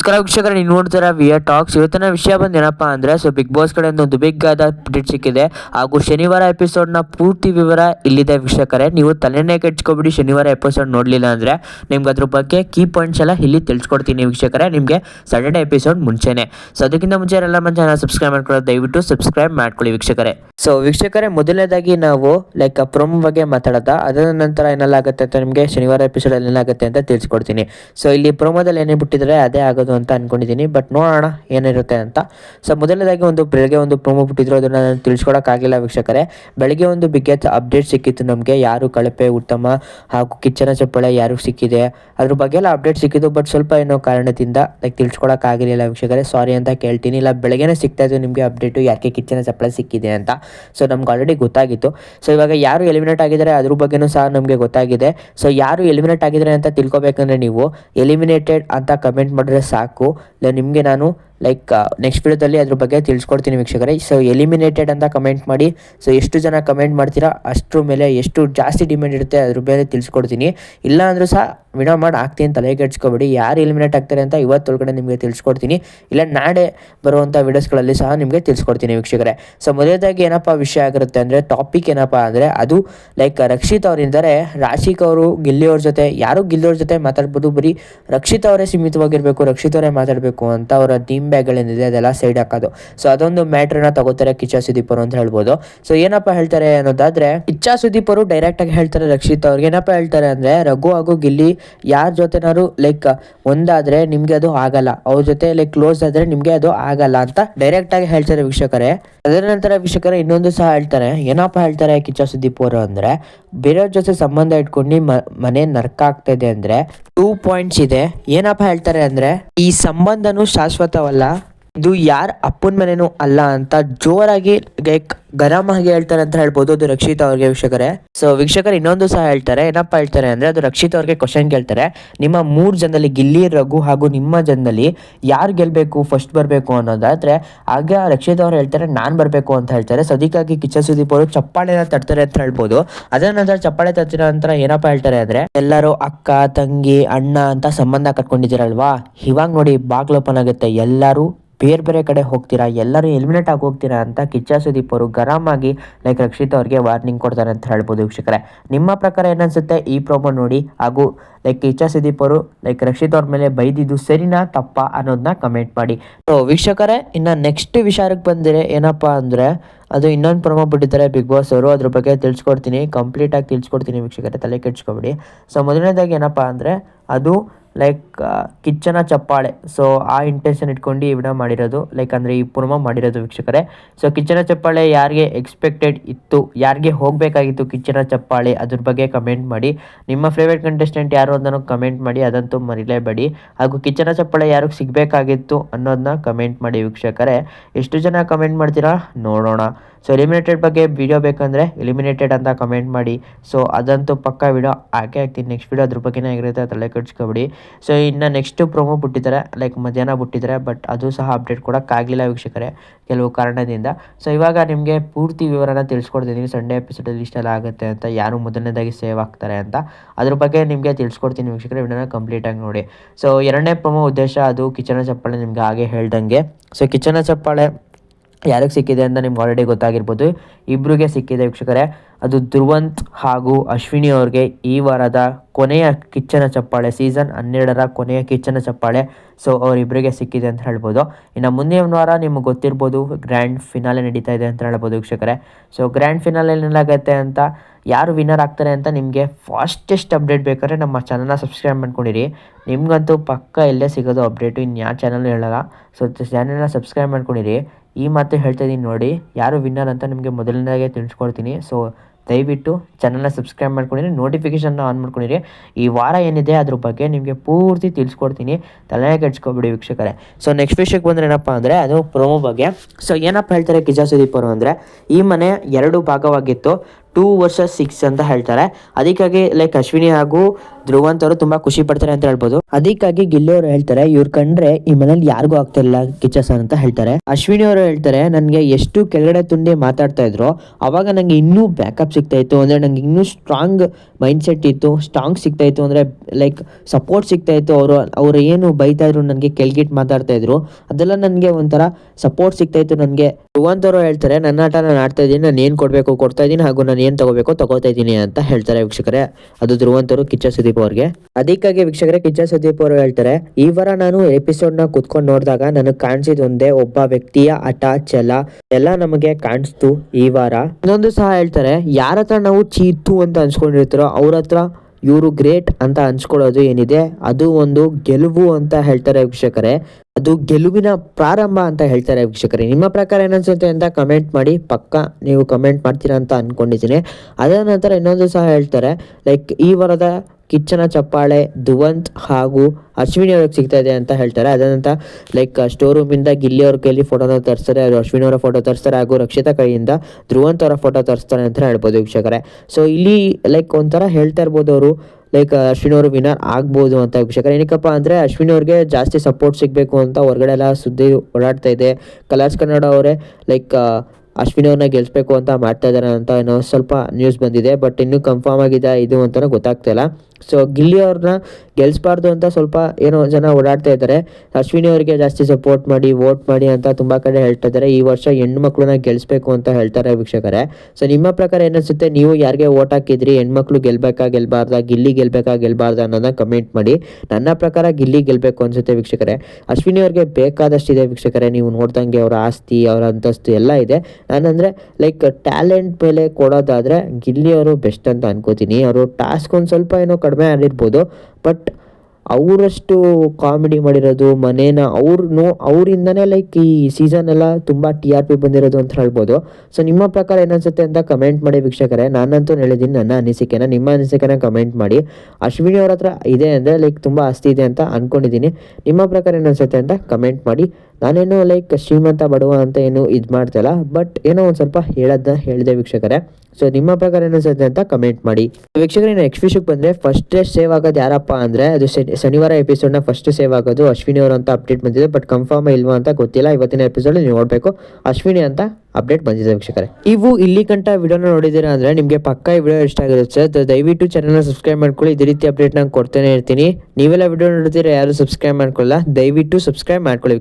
ನಮಸ್ಕಾರ ವೀಕ್ಷಕರ ನೀವು ನೋಡ್ತಾರ ಟಾಕ್ಸ್ ಇವತ್ತಿನ ವಿಷಯ ಬಂದು ಏನಪ್ಪ ಅಂದರೆ ಸೊ ಬಿಗ್ ಬಾಸ್ ಕಡೆಯಿಂದ ಒಂದು ಬಿಗ್ ಆದ ಅಪ್ಡೇಟ್ ಸಿಕ್ಕಿದೆ. ಹಾಗೂ ಶನಿವಾರ ಎಪಿಸೋಡ್ನ ಪೂರ್ತಿ ವಿವರ ಇಲ್ಲಿದೆ ವೀಕ್ಷಕರೇ. ನೀವು ತಲೆನೇ ಕೆಡ್ಸ್ಕೊಬಿಡಿ ಶನಿವಾರ ಎಪಿಸೋಡ್ ನೋಡಲಿಲ್ಲ ಅಂದರೆ ನಿಮ್ಗೆ ಅದ್ರ ಬಗ್ಗೆ ಕೀ ಪಾಯಿಂಟ್ಸ್ ಎಲ್ಲ ಇಲ್ಲಿ ತಿಳಿಸ್ಕೊಡ್ತೀನಿ ವೀಕ್ಷಕರೇ, ನಿಮಗೆ ಸಾಟರ್ಡೆ ಎಪಿಸೋಡ್ ಮುಂಚೆನೆ. ಸೊ ಅದಕ್ಕಿಂತ ಮುಂಚೆ ಎಲ್ಲ ನಮ್ಮ ಸಬ್ಸ್ಕ್ರೈಬ್ ಮಾಡ್ಕೊಳ್ಳೋದು, ದಯವಿಟ್ಟು ಸಬ್ಸ್ಕ್ರೈಬ್ ಮಾಡ್ಕೊಳ್ಳಿ ವೀಕ್ಷಕರೇ. ಸೊ ವೀಕ್ಷಕರೇ, ಮೊದಲನೇದಾಗಿ ನಾವು ಲೈಕ್ ಪ್ರೊಮ್ ಬಗ್ಗೆ ಮಾತಾಡೋದ? ಅದರ ನಂತರ ಏನೆಲ್ಲ ಆಗುತ್ತೆ ಅಂತ ನಿಮಗೆ ಶನಿವಾರ ಎಪಿಸೋಡ್ ಅಲ್ಲಿ ಏನಾಗುತ್ತೆ ಅಂತ ತಿಳಿಸ್ಕೊಡ್ತೀನಿ. ಸೊ ಇಲ್ಲಿ ಪ್ರೊಮೋದಲ್ಲಿ ಏನೇ ಬಿಟ್ಟಿದ್ರೆ ಅದೇ ಆಗೋದು ಅಂತ ಅಂದ್ಕೊಂಡಿದ್ದೀನಿ ಬಟ್ ನೋಡೋಣ ಏನಿರುತ್ತೆ ಅಂತ. ಸೊ ಮೊದಲನೇದಾಗಿ ಒಂದು ಬೆಳಗ್ಗೆ ಒಂದು ಪ್ರೊಮೋ ಬಿಟ್ಟಿದ್ರು ಅದನ್ನು ನಾನು ತಿಳಿಸ್ಕೊಡೋಕ್ಕಾಗಿಲ್ಲ ವೀಕ್ಷಕರೇ. ಬೆಳಗ್ಗೆ ಒಂದು ಬಿಗ್ಗೆಸ್ಟ್ ಅಪ್ಡೇಟ್ ಸಿಕ್ಕಿತ್ತು ನಮಗೆ. ಯಾರು ಕಳಪೆ, ಉತ್ತಮ ಹಾಗೂ ಕಿಚ್ಚನ ಚಪ್ಪಳೆ ಯಾರು ಸಿಕ್ಕಿದೆ? ಅದ್ರ ಬಗ್ಗೆ ಎಲ್ಲ ಅಪ್ಡೇಟ್ ಸಿಕ್ಕಿದ್ದು ಬಟ್ ಸ್ವಲ್ಪ ಏನೋ ಕಾರಣದಿಂದ ಲೈಕ್ ತಿಳಿಸ್ಕೊಡಕ್ಕಾಗಿರಲಿಲ್ಲ ವೀಕ್ಷಕರೇ. ಸಾರಿ ಅಂತ ಕೇಳ್ತೀನಿ. ಇಲ್ಲ, ಬೆಳಗ್ಗೆನೇ ಸಿಗ್ತಾ ಇದ್ದು ನಿಮಗೆ ಅಪ್ಡೇಟು ಯಾಕೆ ಕಿಚ್ಚನ ಚಪ್ಪಳೆ ಸಿಕ್ಕಿದೆ ಅಂತ. ಸೊ ನಮ್ಗೆ ಆಲ್ರೆಡಿ ಗೊತ್ತಾಗಿತ್ತು. ಸೊ ಇವಾಗ ಯಾರು ಎಲಿಮಿನೇಟ್ ಆಗಿದ್ದಾರೆ ಅದ್ರ ಬಗ್ಗೆನೂ ಸಹ ನಮಗೆ ಗೊತ್ತಾಗಿದೆ. ಸೊ ಯಾರು ಎಲಿಮಿನೇಟ್ ಆಗಿದ್ದಾರೆ ಅಂತ ತಿಳ್ಕೊಬೇಕಂದ್ರೆ ನೀವು ಎಲಿಮಿನೇಟೆಡ್ ಅಂತ ಕಮೆಂಟ್ ಮಾಡಿದ್ರೆ ಸಾಕು. ಇಲ್ಲ ನಿಮಗೆ ನಾನು ಲೈಕ್ ನೆಕ್ಸ್ಟ್ ವಿಡಿಯೋದಲ್ಲಿ ಅದ್ರ ಬಗ್ಗೆ ತಿಳಿಸ್ಕೊಡ್ತೀನಿ ವೀಕ್ಷಕರೇ. ಸೊ ಎಲಿಮಿನೇಟೆಡ್ ಅಂತ ಕಮೆಂಟ್ ಮಾಡಿ. ಸೊ ಎಷ್ಟು ಜನ ಕಮೆಂಟ್ ಮಾಡ್ತೀರಾ, ಅಷ್ಟ್ರ ಮೇಲೆ ಎಷ್ಟು ಜಾಸ್ತಿ ಡಿಮ್ಯಾಂಡ್ ಇರುತ್ತೆ ಅದ್ರ ಮೇಲೆ ತಿಳಿಸ್ಕೊಡ್ತೀನಿ. ಇಲ್ಲ ಅಂದರೂ ಸಹ ವಿಡಿಯೋ ಮಾಡಿ, ಹಾಕ್ತೀನಿ ತಲೆ ಕೆಡ್ಸ್ಕೊಬೇಡಿ. ಯಾರು ಎಲಿಮಿನೇಟ್ ಆಗ್ತಾರೆ ಅಂತ ಇವತ್ತೊಳಗಡೆ ನಿಮಗೆ ತಿಳಿಸ್ಕೊಡ್ತೀನಿ. ಇಲ್ಲ, ನಾಳೆ ಬರುವಂಥ ವಿಡಿಯೋಸ್ಗಳಲ್ಲಿ ಸಹ ನಿಮಗೆ ತಿಳಿಸ್ಕೊಡ್ತೀನಿ ವೀಕ್ಷಕರೇ. ಸೊ ಮೊದಲೇದಾಗಿ ಏನಪ್ಪ ವಿಷಯ ಆಗಿರುತ್ತೆ ಅಂದರೆ ಟಾಪಿಕ್ ಏನಪ್ಪ ಅಂದರೆ, ಅದು ಲೈಕ್ ರಕ್ಷಿತ್ ಅವರಿದ್ದಾರೆ ರಾಶಿಕ್ ಅವರು ಗಿಲ್ಲಿಯವ್ರ ಜೊತೆ, ಯಾರು ಗಿಲ್ಲಿಯವ್ರ ಜೊತೆ ಮಾತಾಡ್ಬೋದು, ಬರೀ ರಕ್ಷಿತ್ ಅವರೇ ಸೀಮಿತವಾಗಿರಬೇಕು, ರಕ್ಷಿತ್ ಅವರೇ ಮಾತಾಡಬೇಕು ಅಂತ ಅವರ ಟೀಮ್ ಬ್ಯಾಗ್ಗಳೇನಿದೆ ಅದೆಲ್ಲ ಸೈಡ್ ಹಾಕೋದು. ಸೊ ಅದೊಂದು ಮ್ಯಾಟ್ರನ್ನ ತಗೋತಾರೆ ಕಿಚ್ಚ ಸುದೀಪರು ಅಂತ ಹೇಳ್ಬೋದು. ಸೊ ಏನಪ್ಪ ಹೇಳ್ತಾರೆ ಅನ್ನೋದಾದ್ರೆ, ಕಿಚ್ಚ ಸುದೀಪರು ಡೈರೆಕ್ಟ್ ಆಗಿ ಹೇಳ್ತಾರೆ ರಕ್ಷಿತ್ ಅವ್ರಿಗೆ. ಏನಪ್ಪ ಹೇಳ್ತಾರೆ ಅಂದ್ರೆ, ರಘು ಹಾಗೂ ಗಿಲ್ಲಿ ಯಾರ ಜೊತೆನಾರು ಲೈಕ್ ಒಂದಾದ್ರೆ ನಿಮ್ಗೆ ಅದು ಆಗಲ್ಲ. ಅವ್ರ ಜೊತೆ ಲೈಕ್ ಕ್ಲೋಸ್ ಆದ್ರೆ ನಿಮ್ಗೆ ಅದು ಆಗಲ್ಲ ಅಂತ ಡೈರೆಕ್ಟ್ ಆಗಿ ಹೇಳ್ತಾರೆ ವೀಕ್ಷಕರೇ. ಅದರ ನಂತರ ವೀಕ್ಷಕರೇ ಇನ್ನೊಂದು ಸಹ ಹೇಳ್ತಾರೆ. ಏನಪ್ಪ ಹೇಳ್ತಾರೆ ಕಿಚ್ಚ ಸುದೀಪ್ ಅಂದ್ರೆ ಬೇರೆಯವ್ರ ಜೊತೆ ಸಂಬಂಧ ಇಟ್ಕೊಂಡು ಮನೆ ನರ್ಕ ಆಗ್ತಾ ಇದೆ ಅಂದ್ರೆ ಟೂ ಪಾಯಿಂಟ್ಸ್ ಇದೆ. ಏನಪ್ಪ ಹೇಳ್ತಾರೆ ಅಂದ್ರೆ, ಈ ಸಂಬಂಧನೂ ಶಾಶ್ವತವಲ್ಲ. pala ಇದು ಯಾರ ಅಪ್ಪನ ಮನೆನೂ ಅಲ್ಲ ಅಂತ ಜೋರಾಗಿ ಲೈಕ್ ಗರಂ ಆಗಿ ಹೇಳ್ತಾರೆ ಅಂತ ಹೇಳ್ಬೋದು. ಅದು ರಕ್ಷಿತ್ ಅವ್ರಿಗೆ ವೀಕ್ಷಕರೇ. ಸೊ ವೀಕ್ಷಕರು, ಇನ್ನೊಂದು ಸಹ ಹೇಳ್ತಾರೆ. ಏನಪ್ಪಾ ಹೇಳ್ತಾರೆ ಅಂದ್ರೆ, ಅದು ರಕ್ಷಿತ್ ಅವ್ರಿಗೆ ಕ್ವಶನ್ ಕೇಳ್ತಾರೆ. ನಿಮ್ಮ ಮೂರ್ ಜನದಲ್ಲಿ, ಗಿಲ್ಲಿ, ರಘು ಹಾಗೂ ನಿಮ್ಮ ಜನದಲ್ಲಿ ಯಾರು ಗೆಲ್ಬೇಕು ಫಸ್ಟ್ ಬರಬೇಕು ಅನ್ನೋದಾದ್ರೆ ಆಗ ರಕ್ಷಿತ್ ಅವ್ರು ಹೇಳ್ತಾರೆ, ನಾನ್ ಬರಬೇಕು ಅಂತ ಹೇಳ್ತಾರೆ. ಸೊ ಅದಕ್ಕಾಗಿ ಕಿಚ್ಚ ಸುದೀಪ್ ಅವರು ಚಪ್ಪಾಳೆನ ತಟ್ತಾರೆ ಅಂತ ಹೇಳ್ಬೋದು. ಅದರ ನಂತರ ಚಪ್ಪಾಳೆ ತಟ್ಟಿದ ನಂತರ ಏನಪ್ಪ ಹೇಳ್ತಾರೆ ಅಂದ್ರೆ, ಎಲ್ಲರೂ ಅಕ್ಕ, ತಂಗಿ, ಅಣ್ಣ ಅಂತ ಸಂಬಂಧ ಕಟ್ಕೊಂಡಿದ್ದೀರಲ್ವಾ? ಇವಾಗ ನೋಡಿ ಬಾಗ್ಲೋಪನ್ ಆಗುತ್ತೆ. ಎಲ್ಲರೂ ಬೇರೆ ಬೇರೆ ಕಡೆ ಹೋಗ್ತೀರಾ, ಎಲ್ಲರೂ ಎಲಿಮಿನೇಟ್ ಆಗಿ ಹೋಗ್ತೀರಾ ಅಂತ ಕಿಚ್ಚ ಸುದೀಪ್ ಅವರು ಗರಂ ಆಗಿ ಲೈಕ್ ರಕ್ಷಿತ್ ಅವ್ರಿಗೆ ವಾರ್ನಿಂಗ್ ಕೊಡ್ತಾರೆ ಅಂತ ಹೇಳ್ಬೋದು ವೀಕ್ಷಕರೇ. ನಿಮ್ಮ ಪ್ರಕಾರ ಏನನ್ಸುತ್ತೆ ಈ ಪ್ರೋಮೋ ನೋಡಿ, ಹಾಗೂ ಲೈಕ್ ಕಿಚ್ಚ ಸುದೀಪ್ ಅವರು ಲೈಕ್ ರಕ್ಷಿತ್ ಅವ್ರ ಮೇಲೆ ಬೈದಿದ್ದು ಸರಿನಾ, ತಪ್ಪಾ ಅನ್ನೋದನ್ನ ಕಮೆಂಟ್ ಮಾಡಿ. ಸೊ ವೀಕ್ಷಕರೇ, ಇನ್ನು ನೆಕ್ಸ್ಟ್ ವಿಚಾರಕ್ಕೆ ಬಂದರೆ ಏನಪ್ಪ ಅಂದರೆ, ಅದು ಇನ್ನೊಂದು ಪ್ರೊಮೋ ಬಿಟ್ಟಿದ್ದಾರೆ ಬಿಗ್ ಬಾಸ್ ಅವರು, ಅದ್ರ ಬಗ್ಗೆ ತಿಳಿಸ್ಕೊಡ್ತೀನಿ ಕಂಪ್ಲೀಟಾಗಿ ತಿಳಿಸ್ಕೊಡ್ತೀನಿ ವೀಕ್ಷಕರೇ, ತಲೆ ಕೆಡ್ಸ್ಕೊಬೇಡಿ. ಸೊ ಮೊದಲನೇದಾಗಿ ಏನಪ್ಪ ಅಂದರೆ, ಅದು ಲೈಕ್ ಕಿಚ್ಚನ ಚಪ್ಪಾಳೆ. ಸೊ ಆ ಇಂಟೆನ್ಷನ್ ಇಟ್ಕೊಂಡು ಈ ವಿಡಿಯೋ ಮಾಡಿರೋದು. ಲೈಕ್ ಅಂದರೆ ಈ ಪ್ರೊಮೋ ಮಾಡಿರೋದು ವೀಕ್ಷಕರೇ. ಸೊ ಕಿಚ್ಚನ ಚಪ್ಪಾಳೆ ಯಾರಿಗೆ ಎಕ್ಸ್ಪೆಕ್ಟೆಡ್ ಇತ್ತು, ಯಾರಿಗೆ ಹೋಗಬೇಕಾಗಿತ್ತು ಕಿಚ್ಚನ ಚಪ್ಪಾಳೆ ಅದ್ರ ಬಗ್ಗೆ ಕಮೆಂಟ್ ಮಾಡಿ. ನಿಮ್ಮ ಫೇವ್ರೇಟ್ ಕಂಟೆಸ್ಟೆಂಟ್ ಯಾರು ಅದನ್ನು ಕಮೆಂಟ್ ಮಾಡಿ, ಅದಂತೂ ಮರಿಲೇಬೇಡಿ. ಹಾಗೂ ಕಿಚ್ಚನ ಚಪ್ಪಾಳೆ ಯಾರಿಗೆ ಸಿಗಬೇಕಾಗಿತ್ತು ಅನ್ನೋದನ್ನ ಕಮೆಂಟ್ ಮಾಡಿ ವೀಕ್ಷಕರೇ. ಎಷ್ಟು ಜನ ಕಮೆಂಟ್ ಮಾಡ್ತೀರಾ? ನೋಡೋಣ. ಸೊ ಎಲಿಮಿನೇಟೆಡ್ ಬಗ್ಗೆ ವಿಡಿಯೋ ಬೇಕಂದರೆ ಎಲಿಮಿನೇಟೆಡ್ ಅಂತ ಕಮೆಂಟ್ ಮಾಡಿ. ಸೊ ಅದಂತೂ ಪಕ್ಕ ವಿಡಿಯೋ ಹಾಕೇ ಹಾಕ್ತೀನಿ. ನೆಕ್ಸ್ಟ್ ವಿಡಿಯೋ ಅದ್ರ ಬಗ್ಗೆನೇ ಆಗಿರುತ್ತೆ ತಲೆ ಕೆಡ್ಸ್ಕೊಬಿಡಿ. ಸೊ ಇನ್ನು ನೆಕ್ಸ್ಟ್ ಪ್ರೊಮೋ ಬಿಟ್ಟಿದ್ದಾರೆ ಲೈಕ್ ಮಧ್ಯಾಹ್ನ ಬಿಟ್ಟಿದ್ದಾರೆ ಬಟ್ ಅದು ಸಹ ಅಪ್ಡೇಟ್ ಕೊಡೋಕ್ಕಾಗಲಿಲ್ಲ ವೀಕ್ಷಕರೇ, ಕೆಲವು ಕಾರಣದಿಂದ. ಸೊ ಇವಾಗ ನಿಮಗೆ ಪೂರ್ತಿ ವಿವರನ ತಿಳಿಸ್ಕೊಡ್ತೀನಿ. ಸಂಡೇ ಎಪಿಸೋಡಲ್ಲಿ ಇಷ್ಟೆಲ್ಲ ಆಗುತ್ತೆ ಅಂತ, ಯಾರು ಮೊದಲನೇದಾಗಿ ಸೇವ್ ಆಗ್ತಾರೆ ಅಂತ. ಅದ್ರ ಬಗ್ಗೆ ನಿಮಗೆ ತಿಳಿಸ್ಕೊಡ್ತೀನಿ ವೀಕ್ಷಕರೇ, ವಿಡಿಯೋನ ಕಂಪ್ಲೀಟಾಗಿ ನೋಡಿ. ಸೊ ಎರಡನೇ ಪ್ರೊಮೋ ಉದ್ದೇಶ ಅದು ಕಿಚನ ಚಪ್ಪಾಳೆ ನಿಮಗೆ ಹಾಗೆ ಹೇಳ್ದಂಗೆ. ಸೊ ಕಿಚನ ಚಪ್ಪಾಳೆ ಯಾರಿಗೆ ಸಿಕ್ಕಿದೆ ಅಂತ ನಿಮ್ಗೆ ಆಲ್ರೆಡಿ ಗೊತ್ತಾಗಿರ್ಬೋದು. ಇಬ್ಬರಿಗೆ ಸಿಕ್ಕಿದೆ ವೀಕ್ಷಕರೇ. ಅದು ಧ್ರುವಂತ್ ಹಾಗೂ ಅಶ್ವಿನಿ ಅವ್ರಿಗೆ ಈ ವಾರದ ಕೊನೆಯ ಕಿಚ್ಚನ ಚಪ್ಪಾಳೆ ಸೀಸನ್ ಹನ್ನೆರಡರ ಕೊನೆಯ ಕಿಚ್ಚನ ಚಪ್ಪಾಳೆ ಸೊ ಅವರಿಬ್ಬರಿಗೆ ಸಿಕ್ಕಿದೆ ಅಂತ ಹೇಳ್ಬೋದು. ಇನ್ನು ಮುಂದಿನ ವಾರ ನಿಮ್ಗೆ ಗೊತ್ತಿರ್ಬೋದು ಗ್ರ್ಯಾಂಡ್ ಫಿನಾಲೆ ನಡೀತಾ ಇದೆ ಅಂತ ಹೇಳ್ಬೋದು ವೀಕ್ಷಕರೇ. ಸೊ ಗ್ರ್ಯಾಂಡ್ ಫಿನಾಲೆ ಏನಾಗುತ್ತೆ ಅಂತ, ಯಾರು ವಿನ್ನರ್ ಆಗ್ತಾರೆ ಅಂತ ನಿಮಗೆ ಫಾಸ್ಟೆಸ್ಟ್ ಅಪ್ಡೇಟ್ ಬೇಕಾದ್ರೆ ನಮ್ಮ ಚಾನಲ್ನ ಸಬ್ಸ್ಕ್ರೈಬ್ ಮಾಡ್ಕೊಂಡಿರಿ. ನಿಮಗಂತೂ ಪಕ್ಕ ಎಲ್ಲೇ ಸಿಗೋದು ಅಪ್ಡೇಟು ಇನ್ನು ಯಾವ ಚಾನಲ್ ಹೇಳಲ್ಲ. ಸೊ ಚಾನಲ್ನ ಸಬ್ಸ್ಕ್ರೈಬ್ ಮಾಡ್ಕೊಂಡಿರಿ. ಈ ಮಾತು ಹೇಳ್ತಾ ಇದ್ದೀನಿ ನೋಡಿ, ಯಾರು ವಿನ್ನರ್ ಅಂತ ನಿಮಗೆ ಮೊದಲನೇದಾಗೆ ತಿಳಿಸ್ಕೊಡ್ತೀನಿ. ಸೊ ದಯವಿಟ್ಟು ಚಾನಲ್ನ ಸಬ್ಸ್ಕ್ರೈಬ್ ಮಾಡ್ಕೊಂಡಿರಿ ನೋಟಿಫಿಕೇಷನ್ನ ಆನ್ ಮಾಡ್ಕೊಂಡಿರಿ. ಈ ವಾರ ಏನಿದೆ ಅದ್ರ ಬಗ್ಗೆ ನಿಮಗೆ ಪೂರ್ತಿ ತಿಳಿಸ್ಕೊಡ್ತೀನಿ. ತಲೆ ಕೆಡ್ಸ್ಕೊಬಿಡಿ ವೀಕ್ಷಕರೇ. ಸೊ ನೆಕ್ಸ್ಟ್ ವಿಷಯಕ್ಕೆ ಬಂದರೆ ಏನಪ್ಪ ಅಂದರೆ, ಅದು ಪ್ರೋಮೋ ಬಗ್ಗೆ. ಸೊ ಏನಪ್ಪ ಹೇಳ್ತಾರೆ ಕಿಜಾ ಸುದೀಪ್ ಅವರು ಅಂದರೆ, ಈ ಮನೆ ಎರಡು ಭಾಗವಾಗಿತ್ತು. ಟೂ ವರ್ಸಸ್ ಸಿಕ್ಸ್ ಅಂತ ಹೇಳ್ತಾರೆ. ಅದಕ್ಕಾಗಿ ಲೈಕ್ ಅಶ್ವಿನಿ ಹಾಗೂ ಧ್ರುವಂತವರು ತುಂಬಾ ಖುಷಿ ಪಡ್ತಾರೆ ಅಂತ ಹೇಳ್ಬೋದು. ಅದಕ್ಕಾಗಿ ಅವರು ಹೇಳ್ತಾರೆ, ಇವ್ರ ಕಂಡ್ರೆ ಈ ಮನೇಲಿ ಯಾರಿಗೂ ಆಗ್ತಾ ಇಲ್ಲ ಕಿಚ್ಚ ಸರ್ ಅಂತ ಹೇಳ್ತಾರೆ. ಅಶ್ವಿನಿ ಅವರು ಹೇಳ್ತಾರೆ, ನನಗೆ ಎಷ್ಟು ಕೆಳಗಡೆ ತುಂಡಿ ಮಾತಾಡ್ತಾ ಇದ್ರು, ಅವಾಗ ನಂಗೆ ಇನ್ನೂ ಬ್ಯಾಕಪ್ ಸಿಗ್ತಾ ಇತ್ತು, ಅಂದ್ರೆ ನಂಗೆ ಇನ್ನೂ ಸ್ಟ್ರಾಂಗ್ ಮೈಂಡ್ ಸೆಟ್ ಇತ್ತು ಸ್ಟ್ರಾಂಗ್ ಸಿಗ್ತಾ ಇತ್ತು, ಅಂದ್ರೆ ಲೈಕ್ ಸಪೋರ್ಟ್ ಸಿಗ್ತಾ ಇತ್ತು ಅವರು, ಅವ್ರು ಏನು ಬೈತಾ ಇದ್ರು, ನನಗೆ ಕೆಳಗಿಟ್ಟು ಮಾತಾಡ್ತಾ ಇದ್ರು, ಅದೆಲ್ಲ ನನಗೆ ಒಂಥರ ಸಪೋರ್ಟ್ ಸಿಗ್ತಾ ಇತ್ತು, ನನಗೆ ಅವರು ಹೇಳ್ತಾರೆ, ನನ್ನ ಆಟ ನಾನು ಆಡ್ತಾ ಇದ್ದೀನಿ, ನಾನು ಏನು ಕೊಡಬೇಕು, ಕೊಡ್ತಾ ಇದ್ದೀನಿ ಹಾಗೂ ನಾನು ಏನು ತಗೋಬೇಕು ತಗೋತಾ ಇದ್ದೀನಿ ಅಂತ ಹೇಳ್ತಾರೆ ವೀಕ್ಷಕರೇ. ಅದು ಧ್ರುವಂತರು ಕಿಚ್ಚ ಸುದೀಪ್ ಅವ್ರಿಗೆ. ಅದಕ್ಕಾಗಿ ವೀಕ್ಷಕರೇ, ಕಿಚ್ಚ ಸುದೀಪ್ ಅವರು ಹೇಳ್ತಾರೆ, ಈ ವಾರ ನಾನು ಎಪಿಸೋಡ್ನ ಕುತ್ಕೊಂಡು ನೋಡಿದಾಗ ನನಗೆ ಕಾಣಿಸಿದ ಒಂದೇ ಒಬ್ಬ ವ್ಯಕ್ತಿಯ ಹಠ ಚಲ ಎಲ್ಲ ನಮಗೆ ಕಾಣಿಸ್ತು ಈ ವಾರ. ಇನ್ನೊಂದು ಸಹ ಹೇಳ್ತಾರೆ ಯಾರ ಹತ್ರ ನಾವು ಚೀತು ಅಂತ ಅನ್ಸ್ಕೊಂಡಿರ್ತಾರೋ ಅವ್ರ ಹತ್ರ ಇವರು ಗ್ರೇಟ್ ಅಂತ ಅನ್ಸ್ಕೊಳ್ಳೋದು ಏನಿದೆ? ಅದು ಒಂದು ಗೆಲುವು ಅಂತ ಹೇಳ್ತಾರೆ ವೀಕ್ಷಕರೇ. ಅದು ಗೆಲುವಿನ ಪ್ರಾರಂಭ ಅಂತ ಹೇಳ್ತಾರೆ ವೀಕ್ಷಕರೇ. ನಿಮ್ಮ ಪ್ರಕಾರ ಏನನ್ಸುತ್ತೆ ಅಂತ ಕಮೆಂಟ್ ಮಾಡಿ. ಪಕ್ಕ ನೀವು ಕಮೆಂಟ್ ಮಾಡ್ತೀರಾ ಅಂತ ಅನ್ಕೊಂಡಿದ್ದೀನಿ. ಅದರ ನಂತರ ಇನ್ನೊಂದು ಸಹ ಹೇಳ್ತಾರೆ. ಲೈಕ್ ಈ ವಾರದ ಕಿಚ್ಚನ ಚಪ್ಪಾಳೆ ಧುವಂತ್ ಹಾಗೂ ಅಶ್ವಿನಿ ಅವ್ರಿಗೆ ಸಿಗ್ತಾ ಇದೆ ಅಂತ ಹೇಳ್ತಾರೆ. ಅದನ್ನಂತ ಲೈಕ್ ಸ್ಟೋರ್ ರೂಮಿಂದ ಗಿಲ್ಲಿ ಅವ್ರ ಕೈಲಿ ಫೋಟೋನ ತರಿಸ್ತಾರೆ, ಅದು ಅಶ್ವಿನಿ ಅವರ ಫೋಟೋ ತರಿಸ್ತಾರೆ ಹಾಗೂ ರಕ್ಷಿತಾ ಕೈಯಿಂದ ಧ್ರುವಂತ್ ಅವರ ಫೋಟೋ ತರಿಸ್ತಾರೆ ಅಂತ ಹೇಳ್ಬೋದು ವೀಕ್ಷಕರೇ. ಸೊ ಇಲ್ಲಿ ಲೈಕ್ ಒಂಥರ ಹೇಳ್ತಾ ಇರ್ಬೋದು ಅವರು ಲೈಕ್ ಅಶ್ವಿನಿ ಅವರು ವಿನರ್ ಆಗ್ಬೋದು ಅಂತ ವೀಕ್ಷಕರೇ. ಏನಕ್ಕಪ್ಪ ಅಂದರೆ, ಅಶ್ವಿನಿ ಅವ್ರಿಗೆ ಜಾಸ್ತಿ ಸಪೋರ್ಟ್ ಸಿಗಬೇಕು ಅಂತ ಹೊರಗಡೆ ಎಲ್ಲ ಸುದ್ದಿ ಓಡಾಡ್ತಾ ಇದೆ. ಕಲರ್ಸ್ ಕನ್ನಡ ಅವರೇ ಲೈಕ್ ಅಶ್ವಿನಿ ಅವ್ರನ್ನ ಗೆಲ್ಲಿಸ್ಬೇಕು ಅಂತ ಮಾಡ್ತಾ ಇದ್ದಾರೆ ಅಂತ ಏನೋ ಸ್ವಲ್ಪ ನ್ಯೂಸ್ ಬಂದಿದೆ ಬಟ್ ಇನ್ನೂ ಕನ್ಫರ್ಮ್ ಆಗಿದೆ, ಇದು ಅಂತಲೂ ಗೊತ್ತಾಗ್ತಾ ಇಲ್ಲ. ಸೊ ಗಿಲ್ಲಿ ಅವ್ರನ್ನ ಗೆಲ್ಸ್ಬಾರ್ದು ಅಂತ ಸ್ವಲ್ಪ ಏನೋ ಜನ ಓಡಾಡ್ತಾ ಇದ್ದಾರೆ. ಅಶ್ವಿನಿ ಅವರಿಗೆ ಜಾಸ್ತಿ ಸಪೋರ್ಟ್ ಮಾಡಿ ವೋಟ್ ಮಾಡಿ ಅಂತ ತುಂಬ ಕಡೆ ಹೇಳ್ತಾ ಇದ್ದಾರೆ. ಈ ವರ್ಷ ಹೆಣ್ಣು ಮಕ್ಕಳನ್ನ ಗೆಲ್ಸ್ಬೇಕು ಅಂತ ಹೇಳ್ತಾರೆ ವೀಕ್ಷಕರೇ. ಸೊ ನಿಮ್ಮ ಪ್ರಕಾರ ಏನಿಸುತ್ತೆ ನೀವು ಯಾರಿಗೆ ವೋಟ್ ಹಾಕಿದ್ರಿ? ಹೆಣ್ಮಕ್ಳು ಗೆಲ್ಬೇಕಾ, ಗೆಲ್ಬಾರ್ದ? ಗಿಲ್ಲಿ ಗೆಲ್ಬೇಕಾ, ಗೆಲ್ಬಾರ್ದ ಅನ್ನೋದನ್ನ ಕಮೆಂಟ್ ಮಾಡಿ. ನನ್ನ ಪ್ರಕಾರ ಗಿಲ್ಲಿ ಗೆಲ್ಬೇಕು ಅನ್ಸುತ್ತೆ ವೀಕ್ಷಕರೇ. ಅಶ್ವಿನಿ ಅವ್ರಿಗೆ ಬೇಕಾದಷ್ಟಿದೆ ವೀಕ್ಷಕರೇ. ನೀವು ನೋಡ್ದಂಗೆ ಅವರ ಆಸ್ತಿ, ಅವರ ಅಂತಸ್ತು ಎಲ್ಲ ಇದೆ. ನಾನಂದರೆ ಲೈಕ್ ಟ್ಯಾಲೆಂಟ್ ಮೇಲೆ ಕೊಡೋದಾದರೆ ಗಿಲ್ಲಿ ಅವರು ಬೆಸ್ಟ್ ಅಂತ ಅನ್ಕೋತೀನಿ. ಅವರು ಟಾಸ್ಕ್ ಒಂದು ಸ್ವಲ್ಪ ಏನೋ ಕಡಿಮೆ ಆಗಿರ್ಬೋದು. ಬಟ್ ಅವರಷ್ಟು ಕಾಮಿಡಿ ಮಾಡಿರೋದು, ಮನೇನ ಅವ್ರನ್ನು ಅವರಿಂದನೇ ಲೈಕ್ ಈ ಸೀಸನ್ ಎಲ್ಲ ತುಂಬ ಟಿ ಆರ್ ಪಿ ಬಂದಿರೋದು ಅಂತ ಹೇಳ್ಬೋದು. ಸೊ ನಿಮ್ಮ ಪ್ರಕಾರ ಏನನ್ಸುತ್ತೆ ಅಂತ ಕಮೆಂಟ್ ಮಾಡಿ ವೀಕ್ಷಕರೇ. ನಾನಂತೂ ಹೇಳಿದ್ದೀನಿ ನನ್ನ ಅನಿಸಿಕೆನ. ನಿಮ್ಮ ಅನಿಸಿಕೆನ ಕಮೆಂಟ್ ಮಾಡಿ. ಅಶ್ವಿನಿ ಅವ್ರ ಹತ್ರ ಇದೆ ಅಂದರೆ ಲೈಕ್ ತುಂಬ ಆಸ್ತಿ ಇದೆ ಅಂತ ಅನ್ಕೊಂಡಿದ್ದೀನಿ. ನಿಮ್ಮ ಪ್ರಕಾರ ಏನನ್ಸುತ್ತೆ ಅಂತ ಕಮೆಂಟ್ ಮಾಡಿ. ನಾನೇನು ಲೈಕ್ ಶ್ರೀಮಂತ ಬಡವ ಅಂತ ಏನು ಇದು ಮಾಡ್ತಿಲ್ಲ ಬಟ್ ಏನೋ ಒಂದು ಸ್ವಲ್ಪ ಹೇಳೋದನ್ನ ಹೇಳಿದೆ ವೀಕ್ಷಕರೇ. ಸೊ ನಿಮ್ಮ ಪ್ರಕಾರ ಏನಿಸುತ್ತೆ ಅಂತ ಕಮೆಂಟ್ ಮಾಡಿ. ವೀಕ್ಷಕರೇ ನೆಕ್ಸ್ಟ್ ವಿಷಯಕ್ಕೆ ಬಂದರೆ ಫಸ್ಟ್ ಸೇವ್ ಆಗೋದು ಯಾರಪ್ಪ ಅಂದರೆ, ಅದು ಶನಿ- ಶನಿವಾರ ಎಪಿಸೋಡ್ನ ಫಸ್ಟ್ ಸೇವ್ ಆಗೋದು ಅಶ್ವಿನಿ ಅವರು ಅಂತ ಅಪ್ಡೇಟ್ ಬಂದಿದೆ ಬಟ್ ಕನ್ಫರ್ಮ್ ಇಲ್ವಾ ಅಂತ ಗೊತ್ತಿಲ್ಲ. ಇವತ್ತಿನ ಎಪಿಸೋಡ್ ನೀವು ನೋಡಬೇಕು. ಅಶ್ವಿನಿ ಅಂತ ಅಪ್ಡೇಟ್ ಬಂದಿದೆ ವೀಕ್ಷಕರೇ. ಇವು ಇಲ್ಲಿ ಕಂಟ ವಿಡಿಯೋನ ನೋಡಿದ್ದೀರಾ ಅಂದರೆ ನಿಮಗೆ ಪಕ್ಕ ಈ ವಿಡಿಯೋ ಇಷ್ಟ ಆಗಿರುತ್ತೆ. ಸರ್ ದಯವಿಟ್ಟು ಚಾನಲ್ನ ಸಬ್ಸ್ಕ್ರೈಬ್ ಮಾಡ್ಕೊಳ್ಳಿ. ಇದೇ ರೀತಿ ಅಪ್ಡೇಟ್ ನಾನು ಕೊಡ್ತೇನೆ ಇರ್ತೀನಿ ನೀವೆಲ್ಲ ವಿಡಿಯೋ ನೋಡ್ತೀರಾ ಯಾರು ಸಬ್ಸ್ಕ್ರೈಬ್ ಮಾಡ್ಕೊಳ್ಳಲ್ಲ, ದಯವಿಟ್ಟು ಸಬ್ಸ್ಕ್ರೈಬ್ ಮಾಡ್ಕೊಳ್ಳಿ.